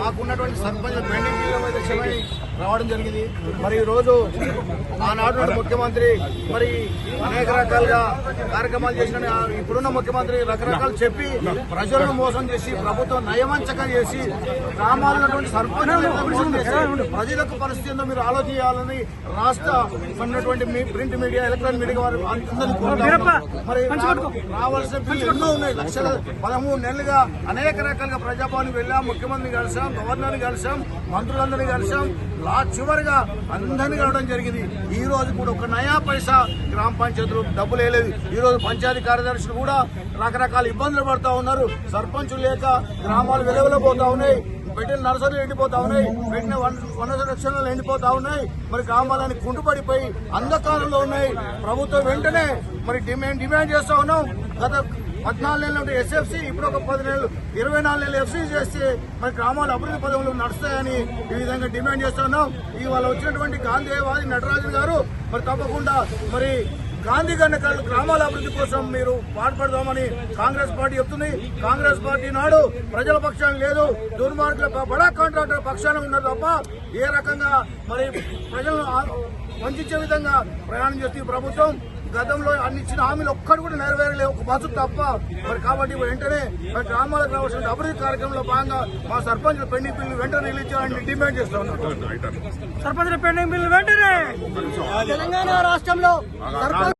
మాకున్నటువంటి sarpanch pending bill మీద క్షమని రావడం జరిగింది. మరి ఈ రోజు ఆనాడు ముఖ్యమంత్రి మరి అనేక రకాలుగా కార్యక్రమాలు చేసిన ఇప్పుడున్న ముఖ్యమంత్రి రకరకాలు చెప్పి ప్రజలను మోసం చేసి ప్రభుత్వం నయవంచక చేసి మోసం చేసి ప్రజలకు పరిస్థితి ఏందో మీరు ఆలోచించాలని రాష్ట్ర ఉన్నటువంటి మీ ప్రింట్ మీడియా ఎలక్ట్రానిక్ మీడియా వారు. మరి రావాల్సిన బిల్లు ఎన్నో ఉన్నాయి. లక్షల పదమూడు నెలలుగా అనేక రకాలుగా ప్రజాభవన్ వెళ్ళాం ముఖ్యమంత్రిని కలిసాం. గవర్నర్ని కలిసాం మంత్రులందరినీ కలిసాం లా చివరిగా అందరినీ కలవడం జరిగింది. ఈ రోజు కూడా ఒక నయా పైసా గ్రామ పంచాయతీలు డబ్బులు వేయలేదు. ఈ రోజు పంచాయతీ కార్యదర్శులు కూడా రకరకాల ఇబ్బందులు పడుతూ ఉన్నారు. సర్పంచులు లేక గ్రామాలు వెలవెలబోతా ఉన్నాయి. పెట్టిన నర్సరీలు ఎండిపోతా ఉన్నాయి. పెట్టిన వన- వనరుల రక్షణలు ఎండిపోతా ఉన్నాయి. మరి గ్రామాలని కుంటుపడిపోయి అంధకారంలో ఉన్నాయి. ప్రభుత్వం వెంటనే మరి డిమాండ్ డిమాండ్ చేస్తా ఉన్నాం. గత పద్నాలుగు నెలలు ఉంటే ఎస్ఎఫ్సి ఇప్పుడు ఒక పది నెలలు ఇరవై నాలుగు నెలలు ఎఫ్సీ చేస్తే మరి గ్రామాలు అభివృద్ధి పదవులు నడుస్తాయని ఈ విధంగా డిమాండ్ చేస్తున్నాం ఇవాళ వచ్చినటువంటి గాంధీవాది నటరాజన్ గారు మరి తప్పకుండా మరి గాంధీ గణకాలు గ్రామాల అభివృద్ధి కోసం మీరు పాటుపడదామని కాంగ్రెస్ పార్టీ చెప్తుంది. కాంగ్రెస్ పార్టీ నాడు ప్రజల పక్షాన లేదు దుర్మార్గుల బడా కాంట్రాక్టర్ పక్షాన ఉన్నారు తప్ప ఏ రకంగా మరి ప్రజలను వంచే విధంగా ప్రయాణం చేస్తుంది ప్రభుత్వం. గతంలో అన్ని ఇచ్చిన హామీలు ఒక్కటి కూడా నెరవేరలేవు ఒక బస్సు తప్ప మరి కాబట్టి వెంటనే మరి గ్రామాలకు రావాల్సిన అభివృద్ధి కార్యక్రమంలో భాగంగా మా సర్పంచుల పెండింగ్ బిల్లు వెంటనే రిలీజ్ చేయాలని డిమాండ్ చేస్తా ఉన్నాం సర్పంచుల పెండింగ్ బిల్లు వెంటనే తెలంగాణ రాష్ట్రంలో సర్పంచ్